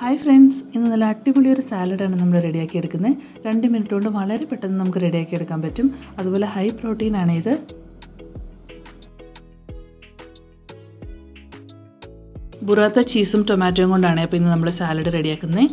Hi friends ഇന്ന് നല്ല അടിപൊളി ഒരു സാലഡാണ് നമ്മൾ റെഡിയാക്കി എടുക്കുന്നത്. രണ്ട് മിനിറ്റ് കൊണ്ട് വളരെ പെട്ടെന്ന് നമുക്ക് റെഡിയാക്കി എടുക്കാൻ പറ്റും. അതുപോലെ ഹൈ പ്രോട്ടീൻ ആണ് ഇത്. ബുറാത്ത ചീസും ടൊമാറ്റോയും കൊണ്ടാണ് അപ്പോൾ ഇന്ന് നമ്മൾ സാലഡ് റെഡിയാക്കുന്നത്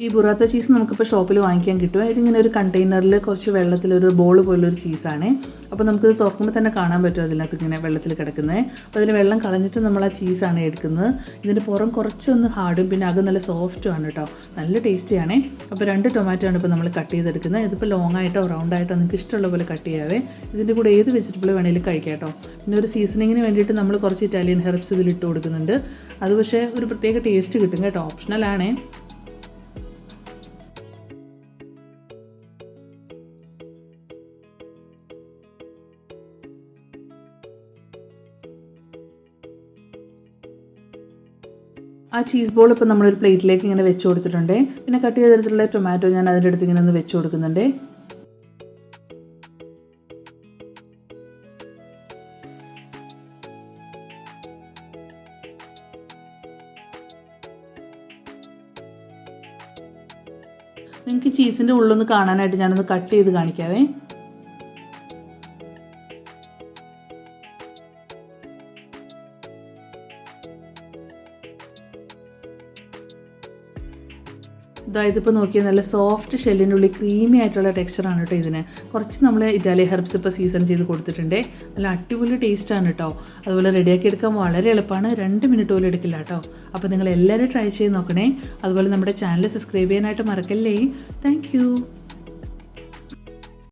ഈ ബുറാത്ത ചീസ് നമുക്കിപ്പോൾ ഷോപ്പിൽ വാങ്ങിക്കാൻ കിട്ടും. ഇതിങ്ങനെ ഒരു കണ്ടെയ്നറിൽ കുറച്ച് വെള്ളത്തിൽ ഒരു ബോൾ പോലൊരു ചീസാണ് അപ്പോൾ നമുക്കിത് തുറക്കുമ്പോൾ തന്നെ കാണാൻ പറ്റും അതിനകത്ത് ഇങ്ങനെ വെള്ളത്തിൽ കിടക്കുന്നത് അപ്പോൾ അതിൽ വെള്ളം കളഞ്ഞിട്ട് നമ്മൾ ആ ചീസാണ് എടുക്കുന്നത്. ഇതിന്റെ പുറം കുറച്ചൊന്ന് ഹാർഡും പിന്നെ അകം നല്ല സോഫ്റ്റും ആണ് കേട്ടോ നല്ല ടേസ്റ്റിയാണേ അപ്പോൾ രണ്ട് ടൊമാറ്റോ ആണ് ഇപ്പോൾ നമ്മൾ കട്ട് ചെയ്തെടുക്കുന്നത്. ഇതിപ്പോൾ ലോങ് ആയിട്ടോ റൗണ്ട് ആയിട്ടോ നിങ്ങൾക്ക് ഇഷ്ടമുള്ള പോലെ കട്ട് ചെയ്യാവേ. ഇതിന്റെ കൂടെ ഏത് വെജിറ്റബിൾ വേണമെങ്കിലും കഴിക്കാം കേട്ടോ പിന്നെ ഒരു സീസണിങ്ങിന് വേണ്ടിയിട്ട് നമ്മൾ കുറച്ച് ഇറ്റാലിയൻ ഹെർബ്സ് ഇതിൽ ഇട്ട് കൊടുക്കുന്നുണ്ട്. അത് പക്ഷേ ഒരു പ്രത്യേക ടേസ്റ്റ് കിട്ടും കേട്ടോ. ഓപ്ഷണലാണേ ആ ചീസ് ബോൾ ഇപ്പോൾ നമ്മളൊരു പ്ലേറ്റിലേക്ക് ഇങ്ങനെ വെച്ച് കൊടുത്തിട്ടുണ്ട്. പിന്നെ കട്ട് ചെയ്തെടുത്തിട്ടുള്ള ടൊമാറ്റോ ഞാൻ അതിന്റെ അടുത്ത് ഇങ്ങനെ ഒന്ന് വെച്ച് കൊടുക്കുന്നുണ്ട്. നിങ്ങൾക്ക് ചീസിന്റെ ഉള്ളൊന്ന് കാണാനായിട്ട് ഞാനൊന്ന് കട്ട് ചെയ്ത് കാണിക്കാവേ. ഇതാ ഇതിപ്പോൾ നോക്കിയാൽ നല്ല സോഫ്റ്റ് ഷെല്ലിന്റെ ഉള്ളിൽ ക്രീമി ആയിട്ടുള്ള ടെക്സ്ചറാണ് കേട്ടോ ഇതിന്. കുറച്ച് നമ്മൾ ഇറ്റാലിയൻ ഹെർബ്സ് ഇപ്പോൾ സീസൺ ചെയ്ത് കൊടുത്തിട്ടുണ്ട്. നല്ല അടിപൊളി ടേസ്റ്റാണ് കേട്ടോ. അതുപോലെ റെഡിയാക്കി എടുക്കാൻ വളരെ എളുപ്പമാണ് രണ്ട് മിനിറ്റ് പോലും എടുക്കില്ല കേട്ടോ. അപ്പോൾ നിങ്ങൾ എല്ലാവരും ട്രൈ ചെയ്ത് നോക്കണേ. അതുപോലെ നമ്മുടെ ചാനൽ സബ്സ്ക്രൈബ് ചെയ്യാനായിട്ട് മറക്കല്ലേ. താങ്ക്